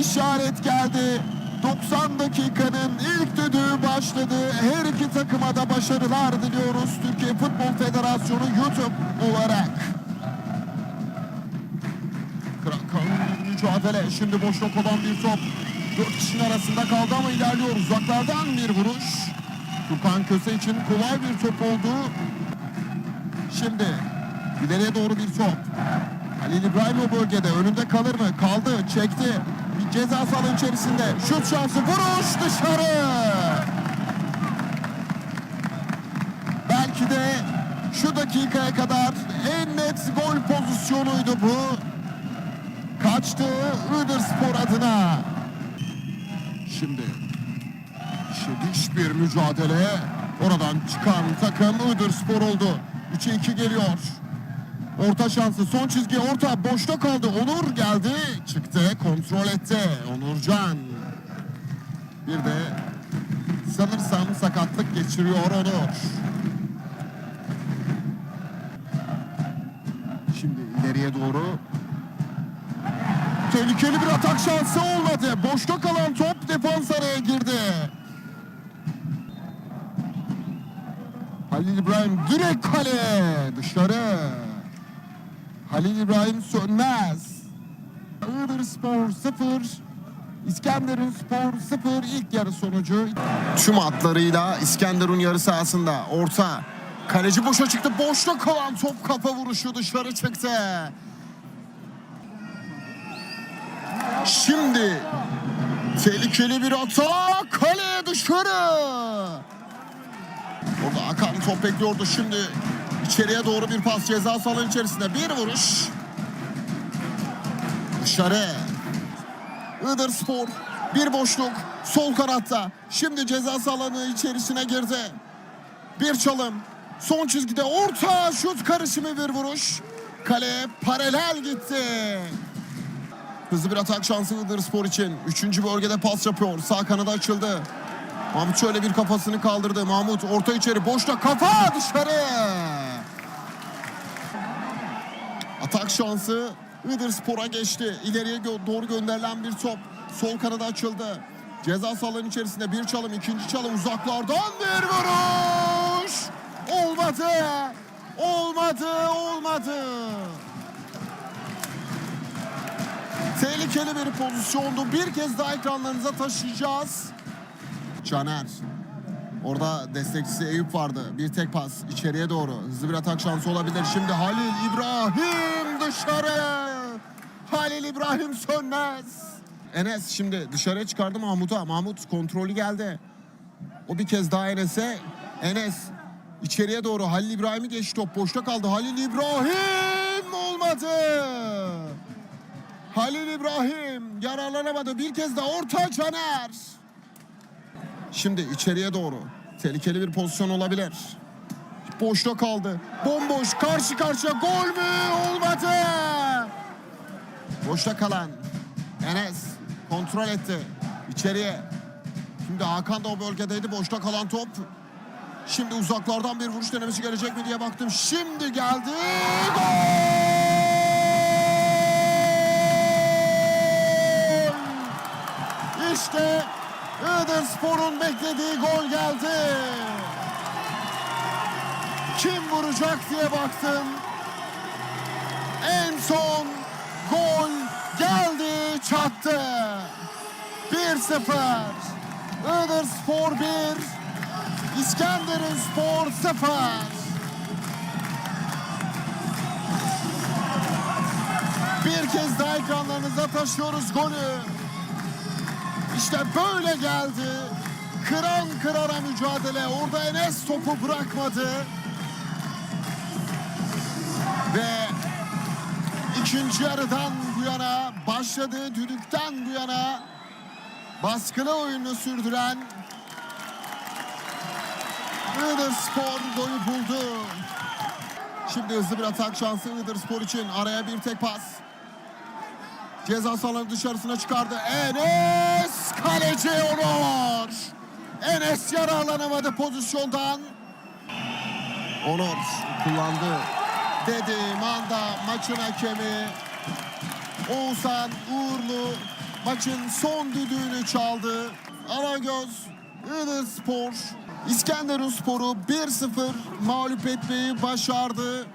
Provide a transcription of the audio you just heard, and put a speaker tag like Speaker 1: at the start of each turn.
Speaker 1: işaret geldi. 90 dakikanın ilk düdüğü başladı. Her iki takıma da başarılar diliyoruz. Türkiye Futbol Federasyonu YouTube olarak. Krakow'un mücadele. Şimdi boşluk olan bir top. Dört kişinin arasında kaldı ama ilerliyor. Uzaklardan bir vuruş. Furkan Köse için kolay bir top oldu. Şimdi ileriye doğru bir top. Halil İbrahim o bölgede önünde kalır mı? Kaldı, çekti. Ceza sahanı içerisinde. Şut şansı, vuruş dışarı. Belki de şu dakikaya kadar en net gol pozisyonuydu bu. Kaçtı Iğdırspor adına. Şimdi şediş bir mücadele. Oradan çıkan takım Iğdırspor oldu. 3'e 2 geliyor. Orta şansı son çizgi orta boşta kaldı. Onur geldi çıktı kontrol etti. Onurcan. Bir de sanırsam sakatlık geçiriyor Onur. Şimdi ileriye doğru Tehlikeli bir atak şansı olmadı. Boşta kalan top defans araya girdi. Halil İbrahim direkt kale dışarı. Halil İbrahim sönmez. Iğdırspor 0, İskenderun Spor 0 ilk yarı sonucu. Tüm hatlarıyla İskenderun yarı sahasında orta. Kaleci boşa çıktı. Boşta kalan top kafa vuruşu dışarı çıktı. Şimdi tehlikeli bir atak. Kale dışarı. Orada Akan top bekliyordu. Şimdi içeriye doğru bir pas ceza sahanın içerisinde. Bir vuruş. Dışarı. Iğdır Spor. Bir boşluk. Sol kanatta. Şimdi ceza sahanı içerisine girdi. Bir çalım. Son çizgide orta şut karışımı bir vuruş. Kaleye paralel gitti. Hızlı bir atak şansı Iğdır Spor için. Üçüncü bölgede pas yapıyor. Sağ kanada açıldı. Mahmut şöyle bir kafasını kaldırdı. Mahmut orta içeri boşta kafa dışarı. Atak şansı Iğdır Spor'a geçti. İleriye doğru gönderilen bir top. Sol kanada açıldı. Ceza sahanın içerisinde bir çalım, ikinci çalım uzaklardan bir vuruş. Olmadı. Olmadı, olmadı. Tehlikeli bir pozisyondu. Bir kez daha ekranlarınıza taşıyacağız. Caner. Orada destekçisi Eyüp vardı. Bir tek pas içeriye doğru. Hızlı bir atak şansı olabilir. Şimdi Halil İbrahim dışarı. Halil İbrahim sönmez. Enes şimdi dışarıya çıkardı Mahmut'a. Mahmut kontrolü geldi. O bir kez daha Enes'e. Enes içeriye doğru Halil İbrahim'i geçti. Top boşta kaldı. Halil İbrahim olmadı. Halil İbrahim yararlanamadı. Bir kez daha orta Caner. Şimdi içeriye doğru. Tehlikeli bir pozisyon olabilir. Boşta kaldı. Bomboş karşı karşıya gol mü? Olmadı. Boşta kalan Enes kontrol etti. İçeriye. Şimdi Hakan da o bölgedeydi. Boşta kalan top. Şimdi uzaklardan bir vuruş denemesi gelecek mi diye baktım. Şimdi geldi. Gol! İşte Iğdırspor'un beklediği gol geldi. Kim vuracak diye baktım. En son çattı. 1-0. Iğdırspor 1. İskenderun Spor 0. Bir kez daha ekranlarınıza taşıyoruz golü. İşte böyle geldi. Kıran kırara mücadele. Orada Enes topu bırakmadı. Ve ikinci yarıdan yana başladığı düdükten bu yana baskılı oyunu sürdüren Iğdır Spor golü buldu. Şimdi hızlı bir atak şansı Iğdır Spor için. Araya bir tek pas. Ceza sahanı dışarısına çıkardı. Enes kaleci Onur. Enes yararlanamadı pozisyondan. Onur kullandı. Dediğim anda maçın hakemi Oğuzhan Uğurlu maçın son düdüğünü çaldı. Aragöz, Iğdır Spor, İskenderun Spor'u 1-0 mağlup etmeyi başardı.